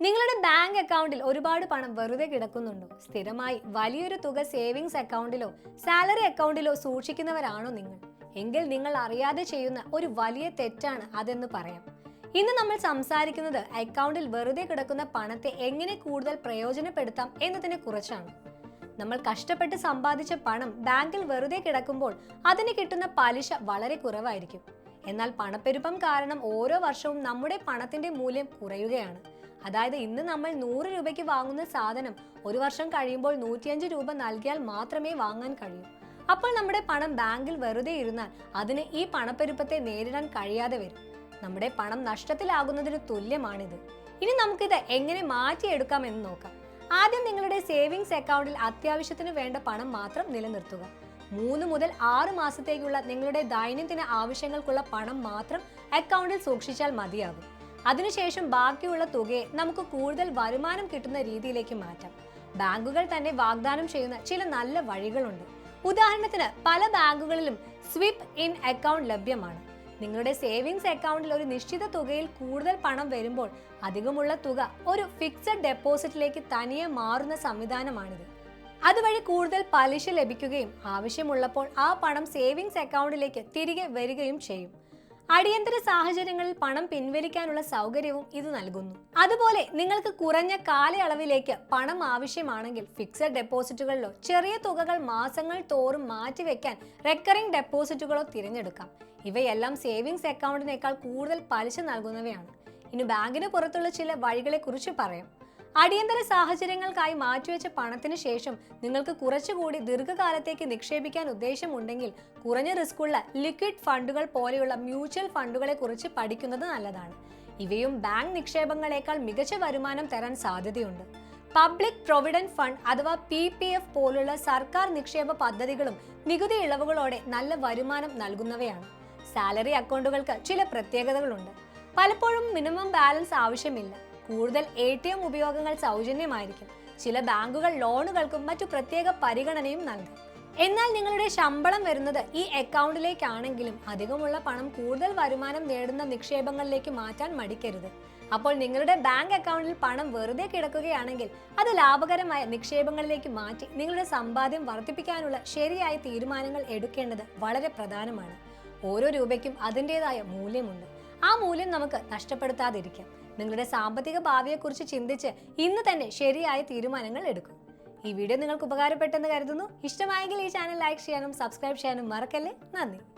Bank അക്കൗണ്ടിൽ ഒരുപാട് പണം വെറുതെ കിടക്കുന്നുണ്ടോ? സ്ഥിരമായി വലിയൊരു തുക സേവിങ്സ് അക്കൗണ്ടിലോ സാലറി അക്കൗണ്ടിലോ സൂക്ഷിക്കുന്നവരാണോ നിങ്ങൾ? എങ്കിൽ നിങ്ങൾ അറിയാതെ ചെയ്യുന്ന ഒരു വലിയ തെറ്റാണ് അതെന്ന് പറയാം. ഇന്ന് നമ്മൾ സംസാരിക്കുന്നത് അക്കൗണ്ടിൽ വെറുതെ കിടക്കുന്ന പണത്തെ എങ്ങനെ കൂടുതൽ പ്രയോജനപ്പെടുത്താം എന്നതിനെ കുറിച്ചാണ്. നമ്മൾ കഷ്ടപ്പെട്ട് സമ്പാദിച്ച പണം ബാങ്കിൽ വെറുതെ കിടക്കുമ്പോൾ അതിന് കിട്ടുന്ന പലിശ വളരെ കുറവായിരിക്കും. എന്നാൽ പണപ്പെരുപ്പം കാരണം ഓരോ വർഷവും നമ്മുടെ പണത്തിന്റെ മൂല്യം കുറയുകയാണ്. അതായത് ഇന്ന് നമ്മൾ നൂറ് രൂപയ്ക്ക് വാങ്ങുന്ന സാധനം ഒരു വർഷം കഴിയുമ്പോൾ നൂറ്റിയഞ്ച് രൂപ നൽകിയാൽ മാത്രമേ വാങ്ങാൻ കഴിയൂ. അപ്പോൾ നമ്മുടെ പണം ബാങ്കിൽ വെറുതെ ഇരുന്നാൽ അതിന് ഈ പണപ്പെരുപ്പത്തെ നേരിടാൻ കഴിയാതെ വരും. നമ്മുടെ പണം നഷ്ടത്തിലാകുന്നതിന് തുല്യമാണിത്. ഇനി നമുക്കിത് എങ്ങനെ മാറ്റിയെടുക്കാം എന്ന് നോക്കാം. ആദ്യം നിങ്ങളുടെ സേവിങ്സ് അക്കൗണ്ടിൽ അത്യാവശ്യത്തിന് വേണ്ട പണം മാത്രം നിലനിർത്തുക. മൂന്ന് മുതൽ ആറ് മാസത്തേക്കുള്ള നിങ്ങളുടെ ദൈനംദിന ആവശ്യങ്ങൾക്കുള്ള പണം മാത്രം അക്കൗണ്ടിൽ സൂക്ഷിച്ചാൽ മതിയാകും. അതിനുശേഷം ബാക്കിയുള്ള തുകയെ നമുക്ക് കൂടുതൽ വരുമാനം കിട്ടുന്ന രീതിയിലേക്ക് മാറ്റാം. ബാങ്കുകൾ തന്നെ വാഗ്ദാനം ചെയ്യുന്ന ചില നല്ല വഴികളുണ്ട്. ഉദാഹരണത്തിന് പല ബാങ്കുകളിലും സ്വിപ്പ് ഇൻ അക്കൗണ്ട് ലഭ്യമാണ്. നിങ്ങളുടെ സേവിങ്സ് അക്കൗണ്ടിൽ ഒരു നിശ്ചിത തുകയിൽ കൂടുതൽ പണം വരുമ്പോൾ അധികമുള്ള തുക ഒരു ഫിക്സഡ് ഡെപ്പോസിറ്റിലേക്ക് തനിയെ മാറുന്ന സംവിധാനമാണിത്. അതുവഴി കൂടുതൽ പലിശ ലഭിക്കുകയും ആവശ്യമുള്ളപ്പോൾ ആ പണം സേവിങ്സ് അക്കൗണ്ടിലേക്ക് തിരികെ വരികയും ചെയ്യും. അടിയന്തര സാഹചര്യങ്ങളിൽ പണം പിൻവലിക്കാനുള്ള സൗകര്യവും ഇത് നൽകുന്നു. അതുപോലെ നിങ്ങൾക്ക് കുറഞ്ഞ കാലയളവിലേക്ക് പണം ആവശ്യമാണെങ്കിൽ ഫിക്സഡ് ഡെപ്പോസിറ്റുകളിലോ ചെറിയ തുകകൾ മാസങ്ങൾ തോറും മാറ്റിവെക്കാൻ റെക്കറിംഗ് ഡെപ്പോസിറ്റുകളോ തിരഞ്ഞെടുക്കാം. ഇവയെല്ലാം സേവിങ്സ് അക്കൗണ്ടിനേക്കാൾ കൂടുതൽ പലിശ നൽകുന്നവയാണ്. ഇനി ബാങ്കിന് പുറത്തുള്ള ചില വഴികളെക്കുറിച്ച് പറയാം. അടിയന്തര സാഹചര്യങ്ങൾക്കായി മാറ്റിവെച്ച പണത്തിന് ശേഷം നിങ്ങൾക്ക് കുറച്ചുകൂടി ദീർഘകാലത്തേക്ക് നിക്ഷേപിക്കാൻ ഉദ്ദേശമുണ്ടെങ്കിൽ കുറഞ്ഞ റിസ്ക്കുള്ള ലിക്വിഡ് ഫണ്ടുകൾ പോലെയുള്ള മ്യൂച്വൽ ഫണ്ടുകളെ കുറിച്ച് പഠിക്കുന്നത് നല്ലതാണ്. ഇവയും ബാങ്ക് നിക്ഷേപങ്ങളെക്കാൾ മികച്ച വരുമാനം തരാൻ സാധ്യതയുണ്ട്. പബ്ലിക് പ്രൊവിഡന്റ് ഫണ്ട് അഥവാ പി പി എഫ് പോലുള്ള സർക്കാർ നിക്ഷേപ പദ്ധതികളും നികുതി ഇളവുകളോടെ നല്ല വരുമാനം നൽകുന്നവയാണ്. സാലറി അക്കൗണ്ടുകൾക്ക് ചില പ്രത്യേകതകളുണ്ട്. പലപ്പോഴും മിനിമം ബാലൻസ് ആവശ്യമില്ല. കൂടുതൽ എ ടി എം ഉപയോഗങ്ങൾ സൗജന്യമായിരിക്കും. ചില ബാങ്കുകൾ ലോണുകൾക്കും മറ്റു പ്രത്യേക പരിഗണനയും നൽകും. എന്നാൽ നിങ്ങളുടെ ശമ്പളം വരുന്നത് ഈ അക്കൗണ്ടിലേക്കാണെങ്കിലും അധികമുള്ള പണം കൂടുതൽ വരുമാനം നേടുന്ന നിക്ഷേപങ്ങളിലേക്ക് മാറ്റാൻ മടിക്കരുത്. അപ്പോൾ നിങ്ങളുടെ ബാങ്ക് അക്കൗണ്ടിൽ പണം വെറുതെ കിടക്കുകയാണെങ്കിൽ അത് ലാഭകരമായ നിക്ഷേപങ്ങളിലേക്ക് മാറ്റി നിങ്ങളുടെ സമ്പാദ്യം വർദ്ധിപ്പിക്കാനുള്ള ശരിയായ തീരുമാനങ്ങൾ എടുക്കേണ്ടത് വളരെ പ്രധാനമാണ്. ഓരോ രൂപയ്ക്കും അതിന്റെതായ മൂല്യമുണ്ട്. ആ മൂല്യം നമുക്ക് നഷ്ടപ്പെടുത്താതിരിക്കാം. നിങ്ങളുടെ സാമ്പത്തിക ഭാവിയെക്കുറിച്ച് ചിന്തിച്ച് ഇന്ന് തന്നെ ശരിയായ തീരുമാനങ്ങൾ എടുക്കും. ഈ വീഡിയോ നിങ്ങൾക്ക് ഉപകാരപ്പെട്ടെന്ന് കരുതുന്നു. ഇഷ്ടമായെങ്കിൽ ഈ ചാനൽ ലൈക്ക് ചെയ്യാനും സബ്സ്ക്രൈബ് ചെയ്യാനും മറക്കല്ലേ? നന്ദി.